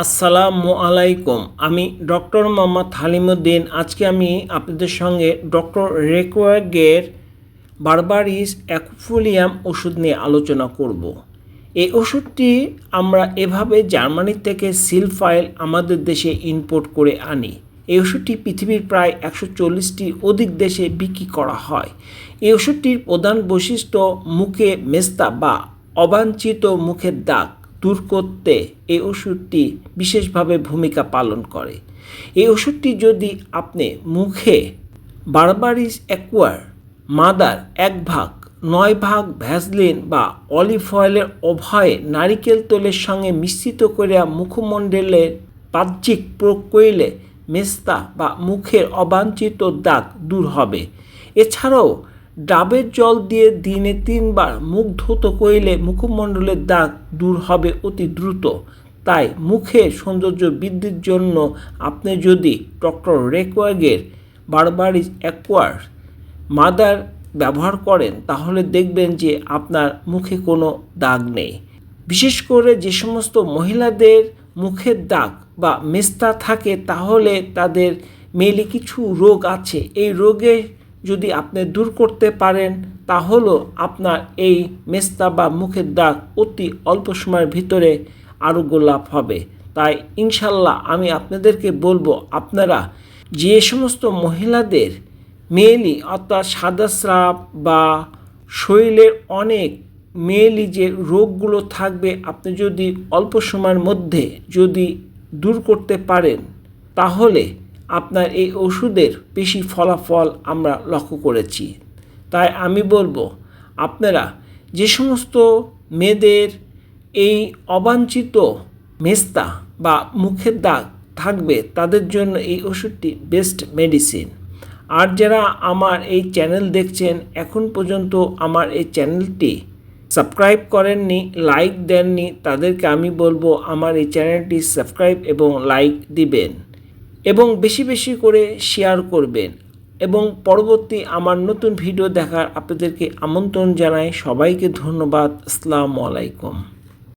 আসসালামু আলাইকুম। আমি ডক্টর মোহাম্মদ হালিমুদ্দিন। আজকে আমি আপনাদের সঙ্গে ডক্টর রেকোয়াগের বারবারিস অ্যাকুফোলিয়াম ওষুধ নিয়ে আলোচনা করব। এই ওষুধটি আমরা এভাবে জার্মানি থেকে সিল ফাইল আমাদের দেশে ইম্পোর্ট করে আনি। এই ওষুধটি পৃথিবীর প্রায় একশো চল্লিশটি অধিক দেশে বিক্রি করা হয়। এই ওষুধটির প্রধান বৈশিষ্ট্য মুখে মেস্তা বা অবাঞ্ছিত মুখের দাগ। দূর করতে এই ওষুধটি বিশেষভাবে ভূমিকা পালন করে। এই ওষুধটি যদি আপনি মুখে বারবারিস অ্যাকোয়ার, মাদার এক ভাগ, নয় ভাগ ভ্যাসলিন বা অলিভ অয়েলের অভয়ে নারিকেল তেলের সঙ্গে মিশ্রিত করিয়া মুখমণ্ডলের বাহ্যিক প্রয়োগ করিলে মেস্তা বা মুখের অবাঞ্ছিত দাগ দূর হবে। এছাড়াও ডাবের জল দিয়ে দিনে তিনবার মুখ ধুত করিলে মুখমণ্ডলের দাগ দূর হবে অতি দ্রুত। তাই মুখের সৌন্দর্য বৃদ্ধির জন্য আপনি যদি ডক্টর রেকোয়াগের বারবারিস অ্যাকোয়ার মাদার ব্যবহার করেন, তাহলে দেখবেন যে আপনার মুখে কোনো দাগ নেই। বিশেষ করে যে সমস্ত মহিলাদের মুখের দাগ বা মেস্তা থাকে, তাহলে তাদের মেলে কিছু রোগ আছে। এই রোগে যদি আপনি দূর করতে পারেন, তাহলেও আপনার এই মেস্তা বা মুখের দাগ অতি অল্প সময়ের ভিতরে আরোগ্য লাভ হবে। তাই ইনশাল্লাহ আমি আপনাদেরকে বলব, আপনারা যে সমস্ত মহিলাদের মেয়েলি অর্থাৎ সাদা স্রাব বা শরীরের অনেক মেয়েলি যে রোগগুলো থাকবে, আপনি যদি অল্প সময়ের মধ্যে যদি দূর করতে পারেন, তাহলে আপনার এই ওষুধের বেশি ফলাফল আমরা লক্ষ্য করেছি। তাই আমি বলব, আপনারা যে সমস্ত মেয়েদের এই অবাঞ্ছিত মেস্তা বা মুখের দাগ থাকবে, তাদের জন্য এই ওষুধটি বেস্ট মেডিসিন আর যারা আমার এই চ্যানেল দেখছেন, এখন পর্যন্ত আমার এই চ্যানেলটি সাবস্ক্রাইব করেননি লাইক দেননি, তাদেরকে আমি বলব, আমার এই চ্যানেলটি সাবস্ক্রাইব এবং লাইক দিবেন। এবং বেশি বেশি করে শেয়ার করবেন। এবং পরবর্তী আমার নতুন ভিডিও দেখার আপনাদেরকে আমন্ত্রণ জানাই। সবাইকে ধন্যবাদ। আসসালামু আলাইকুম।